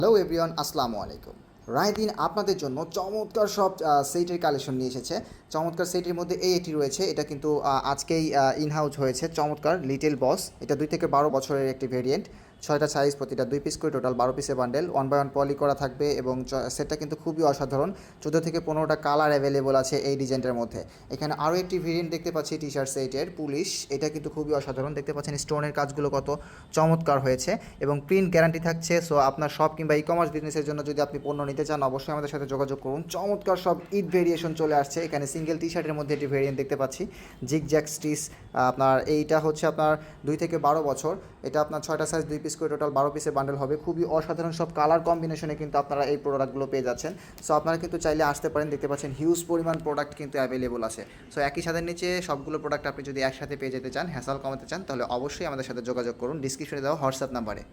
Hello everyone আসসালামু আলাইকুম। রায়দিন আপনাদের জন্য চমৎকার সব সেটের কালেকশন নিয়ে এসেছে। চমৎকার সেটের মধ্যে এই এটি রয়েছে। এটা কিন্তু আজকেই ইনহাউস হয়েছে। চমৎকার লিটল বস এটা দুই থেকে বারো বছরের একটি ভেরিয়েন্ট ছয়টা সাইজ প্রতিটা দুই পিস করে টোটাল বারো পিসের bundle one by one poly করা থাকবে এবং সেটটা কিন্তু খুবই অসাধারণ। চোদ্দ থেকে পনেরোটা কালার অ্যাভেলেবল আছে এই ডিজাইনটার মধ্যে। এখানে আরও একটি ভেরিয়েন্ট দেখতে পাচ্ছি টি শার্ট সেটের পুলিশ। এটা কিন্তু খুবই অসাধারণ। দেখতে পাচ্ছেন স্টোনের কাজগুলো কত চমৎকার হয়েছে এবং প্রিন্ট গ্যারান্টি থাকছে। সো আপনার শপ কিংবা ই কমার্স বিজনেসের জন্য যদি আপনি পণ্য নিতে চান, অবশ্যই আমাদের সাথে যোগাযোগ করুন। চমৎকার সব ঈদ ভেরিয়েশন চলে আসছে। এখানে সিঙ্গেল টি শার্টের মধ্যে একটি ভেরিয়েন্ট দেখতে পাচ্ছি। জিগ জ্যাক স্টিচ আপনার এইটা হচ্ছে আপনার দুই থেকে বারো বছর। এটা আপনার ছয়টা সাইজ দুই পিস করে টোটাল বারো পিসের বান্ডেল হবে। খুবই অসাধারণ সব কালার কম্বিনেশনে কিন্তু আপনারা এই প্রোডাক্টগুলো পেয়ে যাচ্ছেন। সো আপনারা কিন্তু চাইলে আসতে পারেন, দেখতে পাচ্ছেন হিউজ পরিমাণ প্রোডাক্ট কিন্তু অ্যাভেলেবল আছে। সো একই সাথে নিচে সবগুলো প্রোডাক্ট আপনি যদি একসাথে পেয়ে যেতে চান হ্যাসাল কমাতে চান, তাহলে অবশ্যই আমাদের সাথে যোগাযোগ করুন। ডিসক্রিপশনে দেওয়া হোয়াটসঅ্যাপ নাম্বারে।